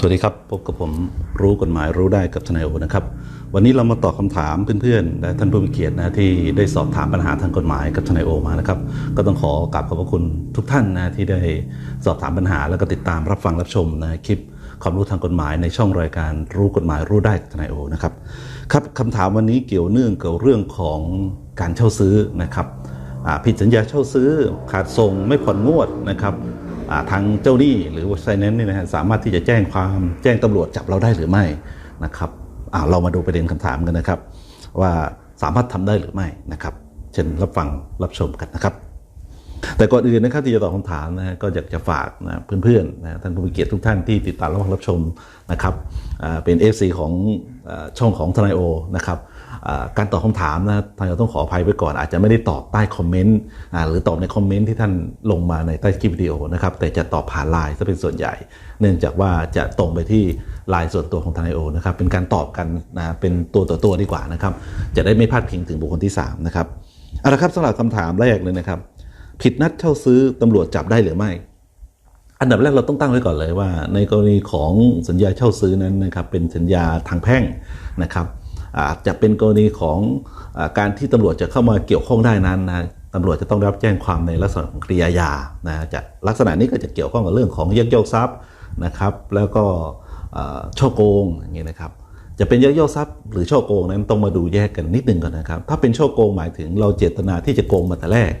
สวัสดีครับ พบกับผมรู้กฎหมายรู้ได้กับทนายโอนะครับ วันนี้เรามาตอบคำถามเพื่อนๆและท่านผู้มีเกียรตินะที่ได้สอบถามปัญหาทางกฎหมายกับทนายโอมานะครับ ก็ต้องขอกราบขอบพระคุณทุกท่านนะที่ได้สอบถามปัญหาแล้วก็ติดตามรับฟังรับชมนะคลิปความรู้ทางกฎหมายในช่องรายการรู้กฎหมายรู้ได้กับทนายโอนะครับครับคำถามวันนี้เกี่ยวเนื่องกับเรื่องของการเช่าซื้อนะครับผิดสัญญาเช่าซื้อขาดส่งไม่ผ่อนงวดนะครับ ทางเจ้าหนี้หรือไซแนนซ์เนี่นะฮะสามารถที่จะแจ้งความแจ้งตำรวจจับเราได้หรือไม่นะครับเรามาดูประเด็นคำถามกันนะครับ ว่าสามารถทำได้หรือไม่นะครับ เช่นรับฟังรับชมกันนะครับ แต่ก่อนอื่นนะครับที่จะตอบคำถามนะฮะก็อยากจะฝากนะเพื่อนๆนะท่านผู้มีเกียรติทุกท่านที่ติดตามรับฟังรับชมนะครับเป็น FC ของช่องของทนายโอนะครับ การตอบคำถามนะทางเราต้องขออภัยไว้ก่อน อาจจะไม่ได้ตอบใต้คอมเมนต์หรือตอบในคอมเมนต์ที่ท่านลงมาในใต้คลิปวิดีโอนะครับแต่จะตอบผ่านไลน์ซะเป็นส่วนใหญ่ เนื่องจากว่าจะตรงไปที่ไลน์ส่วนตัวของทนายโอนะครับเป็นการตอบกันนะเป็นตัวต่อตัวดีกว่านะครับจะได้ไม่พลาดพิงถึงบุคคลที่สามนะครับเอาละครับสำหรับคำถามแรกเลยนะครับ ผิดนัดเช่าซื้อตำรวจจับได้หรือไม่ อันดับแรกเราต้องตั้งไว้ก่อนเลยว่า ในกรณีของสัญญาเช่าซื้อนั้นนะครับเป็นสัญญาทางแพ่งนะครับ อาจจะเป็นกรณีของอการที่ตำรวจจะเข้ามาเกี่ยวข้องได้นั้นนะตำรวจจะต้องรับแจ้งความในลักษณะของคดีอาญานะจะลักษณะนี้ก็จะเกี่ยวข้องกับเรื่องของยักยอกทรัพย์นะครับ แล้วก็ช่อโกงอย่างนี้นะครับ จะเป็นยักยอกทรัพย์หรือช่อโกงนั้นต้องมาดูแยกกันนิดนึงก่อนนะครับ ถ้าเป็นช่อโกงหมายถึงเราเจตนาที่จะโกงมาแต่แรก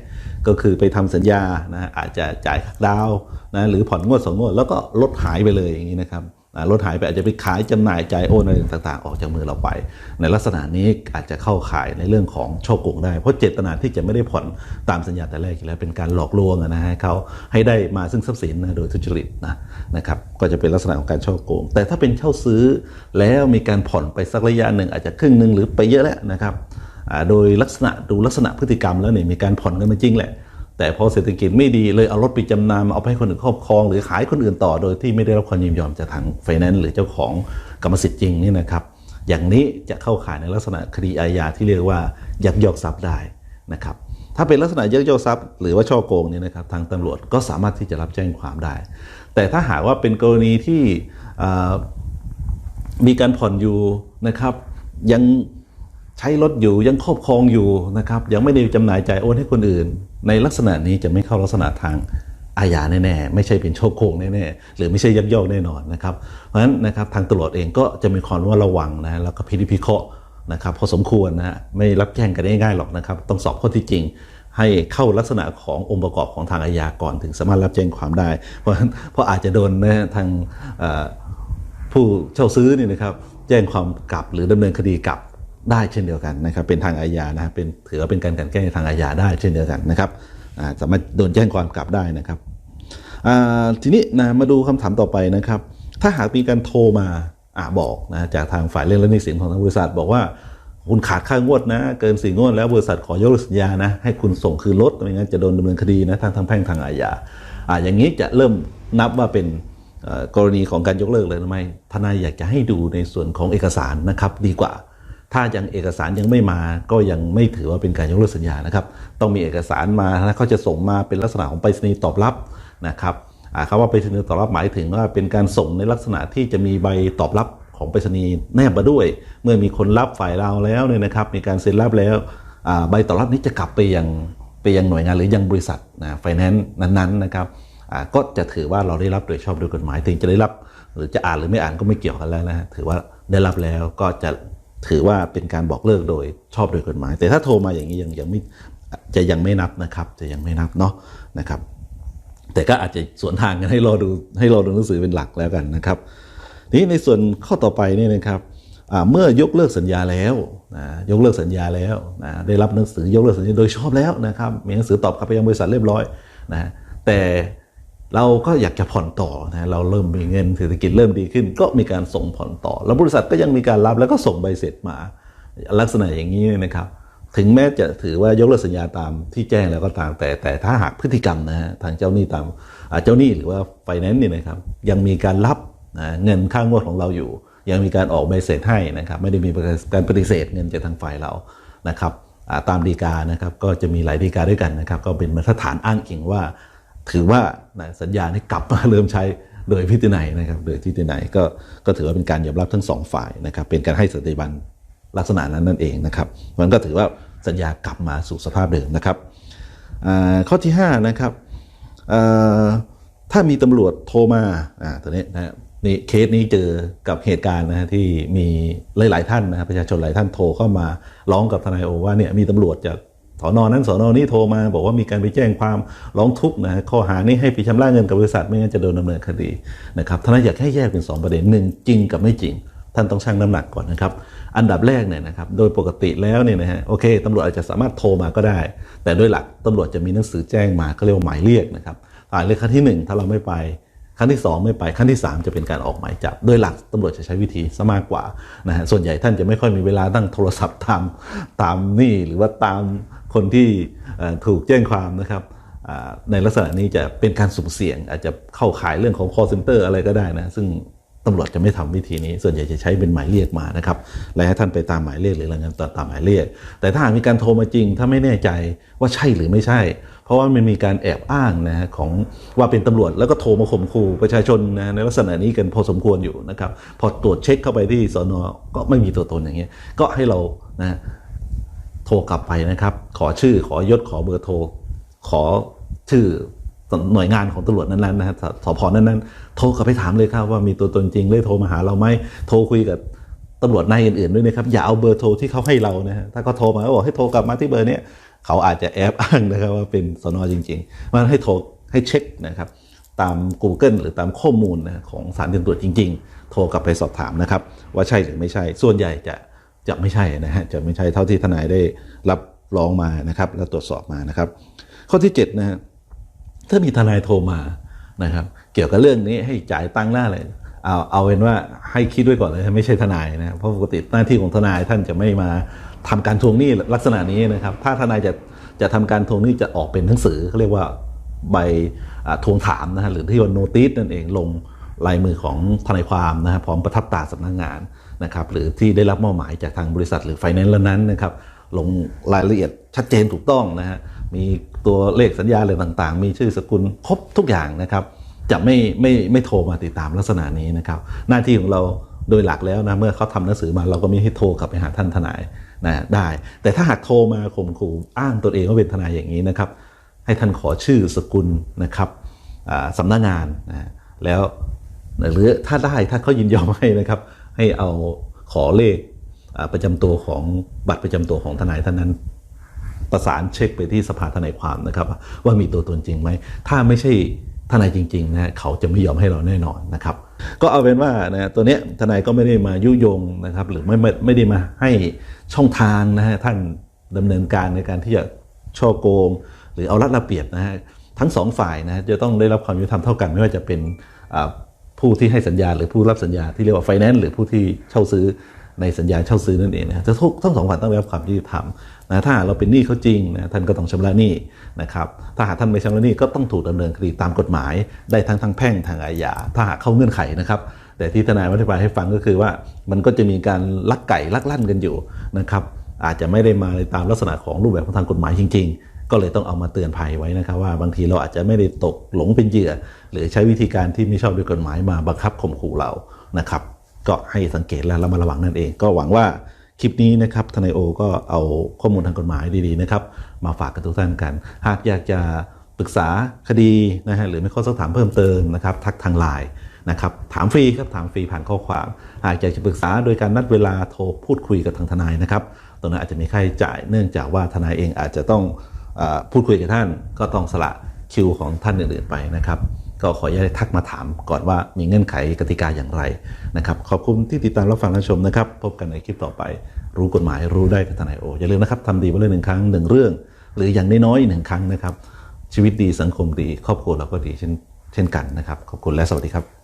ก็คือไปทำสัญญานะอาจจะจ่ายดาวนะหรือผ่อนงวดสองงวดแล้วก็ลดหายไปเลยอย่างนี้นะครับ อ่าลดหายไปอาจจะไปขายจำหน่ายจ่ายโอนอะไรต่างๆ ออกจากมือเราไป ในลักษณะนี้อาจจะเข้าขายในเรื่องของช่อโกงได้ เพราะเจตนาที่จะไม่ได้ผ่อนตามสัญญาแต่แรกอยู่แล้วเป็นการหลอกลวงนะฮะเขาให้ได้มาซึ่งทรัพย์สินนะโดยทุจริตนะนะครับก็จะเป็นลักษณะของการช่อโกง แต่ถ้าเป็นเช่าซื้อแล้วมีการผ่อนไปสักระยะหนึ่งอาจจะครึ่งหนึ่งหรือไปเยอะแล้วนะครับโดยลักษณะดูลักษณะพฤติกรรมแล้วเนี่ยมีการผ่อนกันมาจริงแหละ แต่พอเศรษฐกิจไม่ดีเลยเอารถไปจำนำเอาไปให้คนอื่นครอบครอง หรือขายคนอื่นต่อโดยที่ไม่ได้รับความยินยอมจากทางไฟแนนซ์หรือเจ้าของกรรมสิทธิ์จริงนี่นะครับ อย่างนี้จะเข้าข่ายในลักษณะคดีอาญาที่เรียกว่ายักยอกทรัพย์ได้นะครับถ้าเป็นลักษณะยักยอกทรัพย์หรือว่าช่อโกงเนี่ยนะครับทางตำรวจก็สามารถที่จะรับแจ้งความได้ แต่ถ้าหากว่าเป็นกรณีที่มีการผ่อนอยู่นะครับ ยังใช้รถอยู่ยังครอบครองอยู่นะครับยังไม่ได้จำหน่ายจ่ายโอนให้คนอื่น ในลักษณะนี้จะไม่เข้าลักษณะทางอาญาแน่ๆ ไม่ใช่เป็นโชคโกงแน่ๆ หรือไม่ใช่ยักยอกแน่นอนนะครับ เพราะฉะนั้นนะครับทางตำรวจเองก็จะมีความว่าระวังนะแล้วก็พินิจพิเคราะห์นะครับพอสมควรนะฮะไม่รับแจ้งกันง่ายๆหรอกนะครับ ต้องสอบข้อที่จริงให้เข้าลักษณะขององค์ประกอบของทางอาญาก่อนถึงสามารถรับแจ้งความได้ เพราะเพราะอาจจะโดนนะทางผู้เช่าซื้อนี่นะครับแจ้งความกลับหรือดำเนินคดีกลับ ได้เช่นเดียวกันนะครับ เป็นทางอาญานะฮะเป็นถือว่าเป็นการกันแกล้งทางอาญาได้เช่นเดียวกันนะครับสามารถโดนแจ้งความกลับได้นะครับทีนี้นะมาดูคำถามต่อไปนะครับ ถ้าหากมีการโทรมาอบอกนะจากทางฝ่ายเรื่องและหนี้สินของทางบริษัท บอกว่าคุณขาดค่างวดนะ เกินสี่งวดแล้วบริษัทขอยกเลิกสัญญานะให้คุณส่งคืนรถไม่งั้นจะโดนดำเนินคดีนะทางทางแพ่งทางอาญาอ่าอย่างนี้จะเริ่มนับว่าเป็นกรณีของการยกเลิกเลยหรือไม่ทนายอยากจะให้ดูในส่วนของเอกสารนะครับดีกว่า ถ้ายังเอกสารยังไม่มาก็ยังไม่ถือว่าเป็นการยกเลิกสัญญานะครับ ต้องมีเอกสารมาแล้วเขาจะส่งมาเป็นลักษณะของไปรษณีย์ตอบรับนะครับคำว่าไปรษณีย์ตอบรับหมายถึงว่าเป็นการส่งในลักษณะที่จะมีใบตอบรับของไปรษณีย์แนบมาด้วย เมื่อมีคนรับฝ่ายเราแล้วเนี่ยนะครับ มีการเซ็นรับแล้วใบตอบรับนี้จะกลับไปยังไปยังหน่วยงานหรือยังบริษัทนะไฟแนนซ์นั้นๆนะครับก็จะถือว่าเราได้รับโดยชอบโดยกฎหมายถึงจะได้รับ หรือจะอ่านหรือไม่อ่านก็ไม่เกี่ยวกันแล้วนะถือว่าได้รับแล้วก็จะ ถือว่าเป็นการบอกเลิกโดยชอบโดยกฎหมาย แต่ถ้าโทรมาอย่างนี้ยังยังไม่จะยังไม่นับนะครับ จะยังไม่นับเนาะนะครับ แต่ก็อาจจะสวนทางกันให้รอดูให้รอดูหนังสือเป็นหลักแล้วกันนะครับนี้ในส่วนข้อต่อไปนี่นะครับเมื่อยกเลิกสัญญาแล้วนะยกเลิกสัญญาแล้วนะได้รับหนังสือยกเลิกสัญญาโดยชอบแล้วนะครับมีหนังสือตอบกลับไปยังบริษัทเรียบร้อยนะแต่ เราก็อยากจะผ่อนต่อนะเราเริ่มมีเงินเศรษฐกิจเริ่มดีขึ้น ก็มีการส่งผ่อนต่อ แล้วบริษัทก็ยังมีการรับแล้วก็ส่งใบเสร็จมา ลักษณะอย่างนี้นะครับ ถึงแม้จะถือว่ายกเลิกสัญญาตามที่แจ้งแล้วก็ตามแต่แต่ถ้าหากพฤติกรรมนะฮะทางเจ้าหนี้ตามเจ้าหนี้หรือว่าไฟแนนซ์นี่นะครับ ยังมีการรับนะเงินค่างวดของเราอยู่ ยังมีการออกใบเสร็จให้นะครับไม่ได้มีการปฏิเสธเงินจากทางฝ่ายเรานะครับตามดีกานะครับก็จะมีหลายดีกาด้วยกันนะครับ ก็เป็นมาตรฐานอ้างอิงว่า ถือว่าสัญญานี้กลับมาเริ่มใช้โดยพิธีนัยนะครับโดยพิธีนัยก็ก็ถือว่าเป็นการยอมรับทั้งสองฝ่ายนะครับเป็นการให้สติบันลักษณะนั้นนั่นเองนะครับมันก็ถือว่าสัญญากลับมาสู่สภาพเดิมนะครับข้อที่5นะครับถ้ามีตำรวจโทรมาอ่าตัวนี้นะนี่เคสนี้เจอกับเหตุการณ์นะฮะที่มีหลาย ๆ ท่านนะครับประชาชนหลายท่านโทรเข้ามาร้องกับทนายโอว่าเนี่ยมีตำรวจจาก สอนอนั้นสอนอนี้โทรมา บอกว่ามีการไปแจ้งความร้องทุกข์นะข้อหานี้ให้ไปชำระเงินกับบริษัทไม่งั้นจะโดนดำเนินคดีนะครับท่านนอยากให้แยกเป็น 2 ประเด็นหนึ่งจริงกับไม่จริง ท่านต้องชั่งน้ำหนักก่อนนะครับอันดับแรกเนี่ยนะครับโดยปกติแล้วเนี่ยนะฮะโอเคตำรวจอาจจะสามารถโทรมาก็ได้ แต่โดยหลักตำรวจจะมีหนังสือแจ้งมาก็เรียกว่าหมายเรียกนะครับหมายเรียกครั้งที่หนึ่งถ้าเราไม่ไป ครั้งที่ 2 ไม่ไปครั้งที่ 3 จะเป็นการออกหมายจับ โดยหลักตำรวจจะใช้วิธีซะมากกว่านะฮะส่วนใหญ่ท่านจะไม่ค่อยมีเวลาตั้งโทรศัพท์ตามตามนี่หรือว่าตามคนที่ถูกแจ้งความนะครับในลักษณะนี้จะเป็นการสุ่มเสี่ยงอาจจะเข้าขายเรื่องของ call center อะไรก็ได้นะซึ่ง ตำรวจจะไม่ทำวิธีนี้ ส่วนใหญ่จะใช้เป็นหมายเรียกมานะครับและให้ท่านไปตามหมายเรียกหรือรายงานตามหมายเรียก แต่ถ้าหากมีการโทรมาจริง ถ้าไม่แน่ใจว่าใช่หรือไม่ใช่ เพราะว่ามันมีการแอบอ้างนะฮะของว่าเป็นตำรวจแล้วก็โทรมาข่มขู่ประชาชนนะในลักษณะนี้กันพอสมควรอยู่นะครับ พอตรวจเช็คเข้าไปที่สอนอก็ไม่มีตัวตนอย่างเงี้ยก็ให้เรานะโทรกลับไปนะครับ ขอชื่อขอยศขอเบอร์โทร ขอชื่อ หน่วยงานของตำรวจนั้นๆนะฮะสสพนั้นๆโทรกลับไปถามเลยครับว่ามีตัวตนจริงเลยโทรมาหาเราไหมโทรคุยกับตำรวจนายอื่นๆด้วยนะครับอย่าเอาเบอร์โทรที่เขาให้เรานะฮะถ้าเขาโทรมาแล้วบอกให้โทรกลับมาที่เบอร์นี้เขาอาจจะแอบอ้างนะครับว่าเป็นสนจริงๆมันให้โทรให้เช็คนะครับตาม Google หรือตามข้อมูลนะของสารตำรวจจริง ๆ โทรกลับไปสอบถามนะครับ ว่าใช่หรือไม่ใช่ ส่วนใหญ่จะจะไม่ใช่นะฮะจะไม่ใช่เท่าที่ทนายได้รับร้องมานะครับ และตรวจสอบมานะครับ ข้อที่7นะฮะ ถ้ามีทนายโทรมานะครับ เกี่ยวกับเรื่องนี้ให้จ่ายตังค์หน้าเลยเอาเอาเป็นว่าให้คิดด้วยก่อนเลยไม่ใช่ทนายนะเพราะปกติหน้าที่ของทนายท่านจะไม่มาทำการทวงหนี้ลักษณะนี้นะครับ ถ้าทนายจะจะทำการทวงหนี้จะออกเป็นหนังสือเขาเรียกว่าใบทวงถามนะฮะหรือที่ว่าโนติสนั่นเองลงลายมือของทนายความนะฮะพร้อมประทับตราสำนักงานนะครับ หรือที่ได้รับมอบหมายจากทางบริษัทหรือไฟแนนซ์นั้นนะครับ ลงรายละเอียดชัดเจนถูกต้องนะฮะ มีตัวเลขสัญญาอะไรต่างๆ มีชื่อสกุลครบทุกอย่างนะครับ จะไม่ไม่ไม่โทรมาติดตามลักษณะนี้นะครับ หน้าที่ของเราโดยหลักแล้วนะเมื่อเขาทำหนังสือมาเราก็มีให้โทรกลับไปหาท่านทนายนะได้ แต่ถ้าหากโทรมาข่มขู่อ้างตนเองว่าเป็นทนายอย่างนี้นะครับ ให้ท่านขอชื่อสกุลนะครับอ่าสำนักงานนะแล้วหรือถ้าได้ถ้าเขายินยอมให้นะครับ ให้เอาขอเลขประจำตัวของบัตรประจำตัวของทนายท่านนั้น ประสานเช็คไปที่สภาทนายความนะครับ ว่ามีตัวตนจริงไหม ถ้าไม่ใช่ทนายจริงๆนะเขาจะไม่ยอมให้เราแน่นอนนะครับ ก็เอาเป็นว่านะตัวเนี้ยทนายก็ไม่ได้มายุยงนะครับ หรือไม่ไม่ไม่ได้มาให้ช่องทางนะฮะท่านดำเนินการในการที่จะช่อโกง หรือเอารัดระเบียบนะฮะทั้งสองฝ่ายนะจะต้องได้รับความยุติธรรมเท่ากันไม่ว่าจะเป็นผู้ที่ให้สัญญาหรือผู้รับสัญญาที่เรียกว่าไฟแนนซ์หรือผู้ที่เช่าซื้อ ในสัญญาเช่าซื้อนั่นเองนะจะทุกทั้งสองฝ่ายต้องได้รับความยุติธรรมนะถ้าเราเป็นหนี้เขาจริงนะท่านก็ต้องชำระหนี้นะครับถ้าหากท่านไม่ชำระหนี้ก็ต้องถูกดำเนินคดีตามกฎหมายได้ทั้งทางแพ่งทางอาญาถ้าหากเข้าเงื่อนไขนะครับแต่ที่ทนายอธิบายให้ฟังก็คือว่ามันก็จะมีการลักไก่ลักลั่นกันอยู่นะครับอาจจะไม่ได้มาในตามลักษณะของรูปแบบของทางกฎหมายจริง ๆ ก็เลยต้องเอามาเตือนภัยไว้นะครับว่าบางทีเราอาจจะไม่ได้ตกหลงเป็นเหยื่อ หรือใช้วิธีการที่ไม่ชอบด้วยกฎหมายมาบังคับข่มขู่เรานะครับ ก็ให้สังเกตและระมัดระวังนั่นเอง ก็หวังว่าคลิปนี้นะครับทนายโอก็เอาข้อมูลทางกฎหมายดีๆนะครับมาฝากกับทุกท่านกัน หากอยากจะปรึกษาคดีนะฮะหรือมีข้อสักถามเพิ่มเติมนะครับทักทางไลน์นะครับถามฟรีครับถามฟรีผ่านข้อความ หากอยากจะปรึกษาโดยการนัดเวลาโทรพูดคุยกับทางทนายนะครับตรงนั้นอาจจะมีค่าใช้จ่ายเนื่องจากว่าทนายเองอาจจะต้องอพูดคุยกับท่านก็ต้องสละคิวของท่านอื่นๆไปนะครับ ก็ขออนุญาตทักมาถามก่อนว่ามีเงื่อนไขกติกาอย่างไรนะครับ ขอบคุณที่ติดตามรับฟังรับชมนะครับ พบกันในคลิปต่อไป รู้กฎหมายรู้ได้กับทนายโอ อย่าลืมนะครับทำดีวันละหนึ่งครั้งหนึ่งเรื่อง หรืออย่างน้อยๆหนึ่งครั้งนะครับ ชีวิตดีสังคมดี ครอบครัวเราก็ดีเช่นเช่นกันนะครับ ขอบคุณและสวัสดีครับ